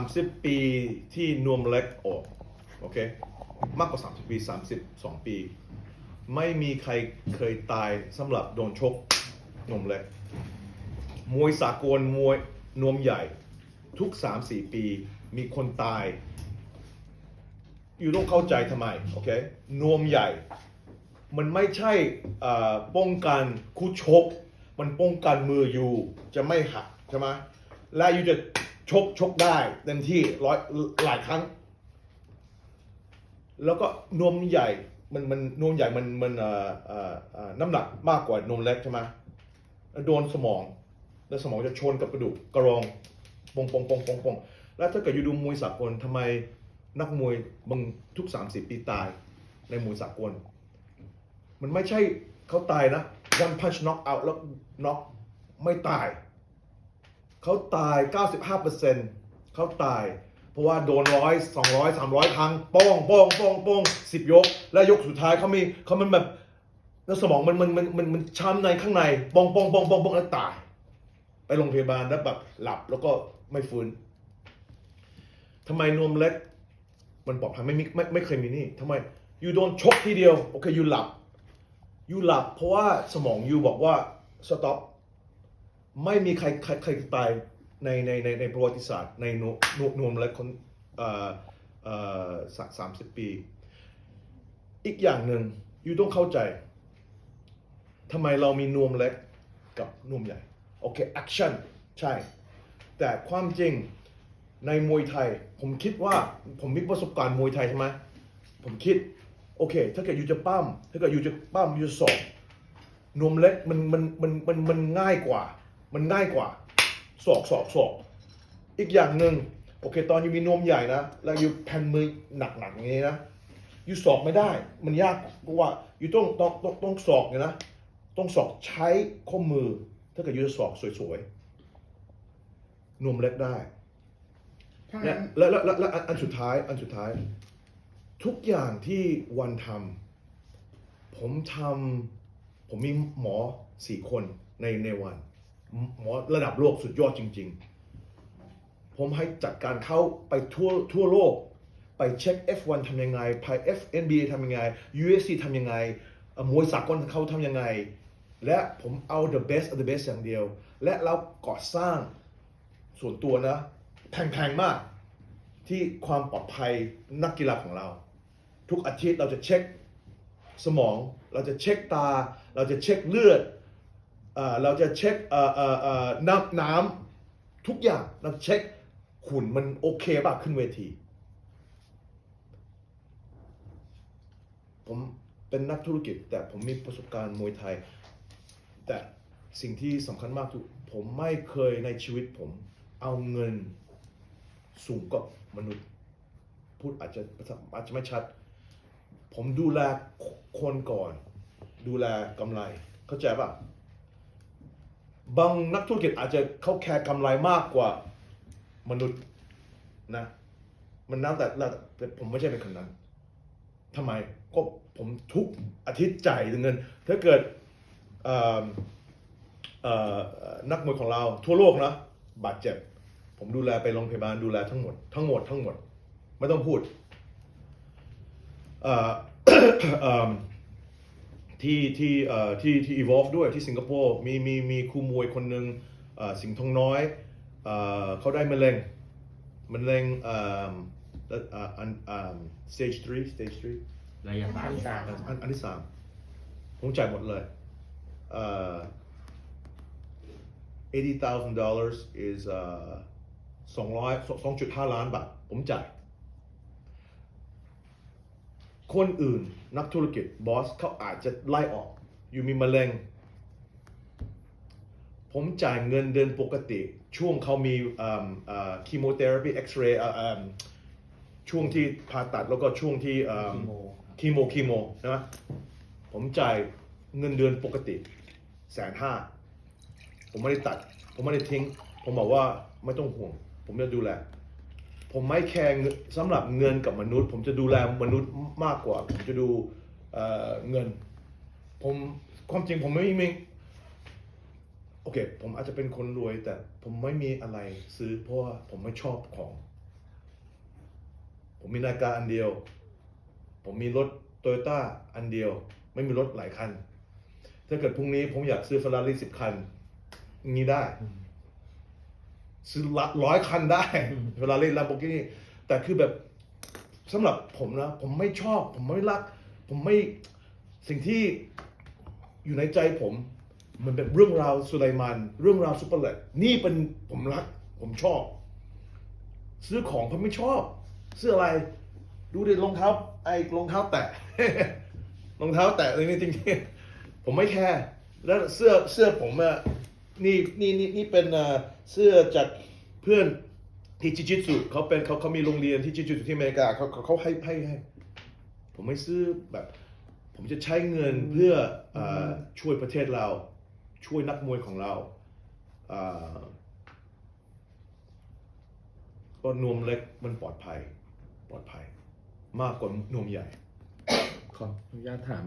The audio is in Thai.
30 ปีที่นวมเล็กออกโอเคมากกว่า 30 ปี 32 ปี ไม่มีใครเคยตายสำหรับโดนชกนวมเล็ก มวยสากลมวยนวมใหญ่ ทุก 3-4 ปีมีคนตาย อยู่ต้องเข้าใจทำไมโอเคนวมใหญ่ มันไม่ใช่ป้องกันคู่ชก มันป้องกันมืออยู่จะไม่หักใช่ไหมและอยู่จะ ชกชกได้เต็มที่ร้อยหลายครั้ง แล้วก็นวมใหญ่มันมันนวมใหญ่มันมันเอ่อเอ่อน้ำหนักมากกว่านมเล็กใช่ไหมโดนสมอง แล้วสมองจะชนกับกระดูกกระรองปงปงปงปงปงแล้วถ้าเกิดอยู่ดูมวยสากลทำไมนักมวยบางทุก30ปีตายในมวยสากล มันไม่ใช่เขาตายนะ one punch knock out แล้ว knock ไม่ตาย เขาตาย 95%เขาตาย เพราะว่าโดนร้อยสองร้อยสามร้อยครั้งป้องป้องป้องป้องสิบยก และยกสุดท้ายเขามีเขามันแบบแล้วสมองมันมันมันมันมันช้ำในข้างในป้องป้องป้องป้องป้องแล้วตาย ไปโรงพยาบาลแล้วแบบหลับแล้วก็ไม่ฟื้นทำไมนวมเล็กมันปลอดภัยไม่มีไม่ไม่เคยมีนี่ทำไมอยู่โดนชกทีเดียวโอเคอยู่หลับอยู่หลับ เพราะว่าสมองอยู่บอกว่า stop ไม่มีใครใครใครตายในในในในประวัติศาสตร์ในนวมนวมและคนสามสิบปี อีกอย่างหนึ่งอยู่ต้องเข้าใจทำไมเรามีนวมเล็กกับนวมใหญ่ โอเคแอคชั่นใช่ แต่ความจริงในมวยไทย ผมคิดว่าผมมีประสบการณ์มวยไทยใช่ไหมผมคิด โอเค ถ้าเกิดอยู่จะปั้มถ้าเกิดอยู่จะปั้มอยู่จะสอบนวมเล็กมันมันมันมันมันง่ายกว่า มันง่ายกว่าศอกศอกศอกอีกอย่างหนึ่งโอเค ตอนอยู่มีนวมใหญ่นะแล้วอยู่แผ่นมือหนักๆอย่างนี้นะอยู่ศอกไม่ได้ มันยากเพราะว่าอยู่ต้องต้องต้องต้องศอกเนี่ยนะต้องศอกใช้ข้อมือ ถ้าเกิดอยู่จะศอกสวยๆนวมเล็กได้ถ้าและงั้นและและและและอันอันสุดท้ายอันสุดท้าย ทุกอย่างที่วันทำผมทำผมมีหมอสี่คนในในวัน หมอระดับโลกสุดยอดจริง ๆ ผมให้จัดการเข้าไปทั่วทั่วโลก ไปเช็ค F1 ทำยังไงไป FNBA ทำยังไง UFC ทำยังไงเอ่อมวยสากลเขาทำยังไง และผมเอา the best of the best อย่างเดียว และเราก่อสร้างส่วนตัวนะแพงๆมากที่ความปลอดภัยนักกีฬาของเรา ทุกอาทิตย์เราจะเช็คสมอง เราจะเช็คตา เราจะเช็คเลือด เราจะเช็คน้ำน้ำทุกอย่างเราเช็คหุ่นมันโอเคป่ะขึ้นเวที ผมเป็นนักธุรกิจ แต่ผมมีประสบการณ์มวยไทย แต่สิ่งที่สำคัญมากคือผมไม่เคยในชีวิตผมเอาเงินสูงกว่ามนุษย์ พูดอาจจะอาจจะไม่ชัด ผมดูแลคนก่อน ดูแลกำไร เข้าใจป่ะ บางนักธุรกิจอาจจะเขาแคร์กำไรมากกว่ามนุษย์นะ มันแล้วแต่แล้วแต่ผมไม่ใช่เป็นคนนั้นทำไมก็ผมทุกอาทิตย์จ่ายเงิน ถ้าเกิดนักมวยของเราทั่วโลกนะบาดเจ็บ ผมดูแลไปโรงพยาบาลดูแลทั้งหมด ทั้งหมดทั้งหมด ไม่ต้องพูด ที่ที่เอ่อที่ที่ evolve ด้วยที่สิงคโปร์มีมีมีครูมวยคนหนึ่งเอ่อสิงห์ทองน้อยเอ่อเขาได้มะเร็งมะเร็งเอ่อเอ่ออันอัน stage 3 stage 3ระยะสามสามอันอันที่สามผมจ่ายหมดเลยเอ่อ eighty thousand dollars is เอ่อสองร้อยสองจุดห้าล้านบาทผมจ่าย คนอื่นนักธุรกิจบอสเขาอาจจะไล่ออก อยู่มีมะเร็ง ผมจ่ายเงินเดือนปกติ ช่วงเขามีคีโมเทอราปีเอ็กซเรย์ช่วงที่ผ่าตัดแล้วก็ช่วงที่เอิ่มคีโมคีโมคีโมนะผมจ่ายเงินเดือนปกติแสนห้าผมไม่ได้ตัด ผมไม่ได้ทิ้ง ผมบอกว่าไม่ต้องห่วง ผมจะดูแล ผมไม่แคร์สำหรับเงินกับมนุษย์ ผมจะดูแลมนุษย์มากกว่า ผมจะดูเอ่อเงิน ผมความจริงผมไม่มีโอเค ผมอาจจะเป็นคนรวย แต่ผมไม่มีอะไรซื้อเพราะว่าผมไม่ชอบของ ผมมีนาฬิกาอันเดียว ผมมีรถโตโยต้าอันเดียว ไม่มีรถหลายคัน ถ้าเกิดพรุ่งนี้ผมอยากซื้อฟ e ร r รี่สิบคันงนี้ได้ ซื้อละร้อยคันได้ เวลาเล่นลาโบกินี่แต่คือแบบสำหรับผมนะ ผมไม่ชอบ ผมไม่รัก ผมไม่สิ่งที่อยู่ในใจผม มันเป็นเรื่องราวสุไลมานเรื่องราวซุปเปอร์เลตนี่เป็นผมรัก ผมชอบ ซื้อของผมไม่ชอบซื้ออะไร ดูดิรองเท้า ไอ้รองเท้าแตะรองเท้าแตะอะไรนี่จริงๆผมไม่แคร์แล้วเสื้อเสื้อผมอะ นี่นี่นี่นี่เป็นเอ่อเสื้อจากเพื่อนที่จิจิตสุเขาเป็นเขาเขามีโรงเรียนที่จิจิตสุที่อเมริกาเขาเขาเขาให้ให้ให้ ผมไม่ซื้อแบบ ผมจะใช้เงินเพื่อเออช่วยประเทศเรา ช่วยนักมวยของเราเอ่อก็นวมเล็กมันปลอดภัย ปลอดภัย มากกว่านวมใหญ่ ขออนุญาตถาม